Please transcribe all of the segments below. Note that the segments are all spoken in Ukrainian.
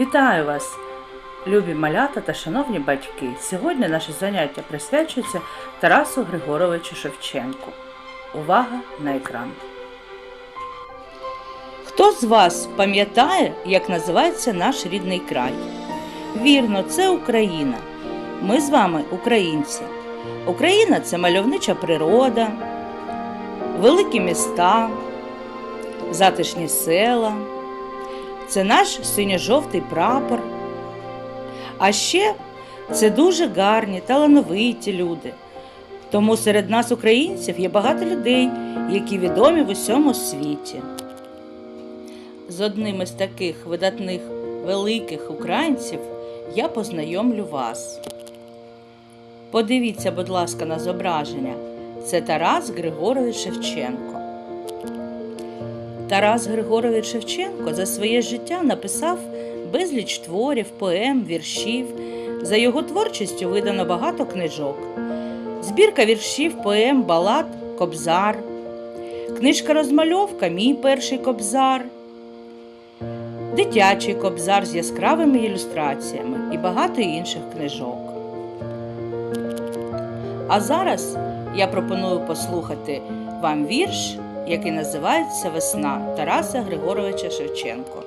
Вітаю вас, любі малята та шановні батьки. Сьогодні наше заняття присвячується Тарасу Григоровичу Шевченку. Увага на екран. Хто з вас пам'ятає, як називається наш рідний край? Вірно, це Україна. Ми з вами українці. Україна це мальовнича природа, великі міста, затишні села. Це наш синьо-жовтий прапор. А ще це дуже гарні, талановиті люди. Тому серед нас, українців, є багато людей, які відомі в усьому світі. З одним із таких видатних великих українців я познайомлю вас. Подивіться, будь ласка, на зображення. Це Тарас Григорович Шевченко. Тарас Григорович Шевченко за своє життя написав безліч творів, поем, віршів. За його творчістю видано багато книжок. Збірка віршів, поем, балад Кобзар, книжка розмальовка Мій перший кобзар, дитячий кобзар з яскравими ілюстраціями і багато інших книжок. А зараз я пропоную послухати вам вірш, який називається Весна Тараса Григоровича Шевченко.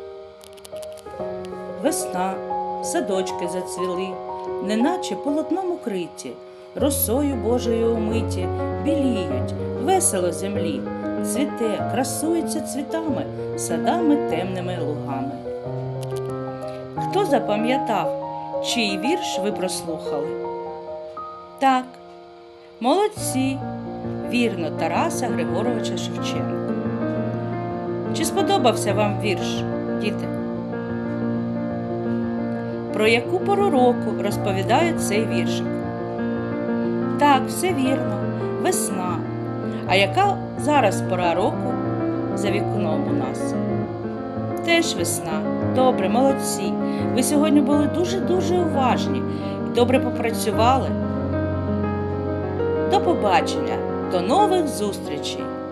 Весна, садочки зацвіли, неначе полотном укриті, росою Божою умиті, біліють, весело землі, цвіте, красується цвітами, садами темними лугами. Хто запам'ятав, чий вірш ви прослухали? Так, молодці, вірно, Тараса Григоровича Шевченка. Чи сподобався вам вірш, діти? Про яку пору року розповідає цей віршик? Так, все вірно, весна. А яка зараз пора року за вікном у нас? Теж весна. Добре, молодці. Ви сьогодні були дуже-дуже уважні і добре попрацювали. До побачення, до нових зустрічей!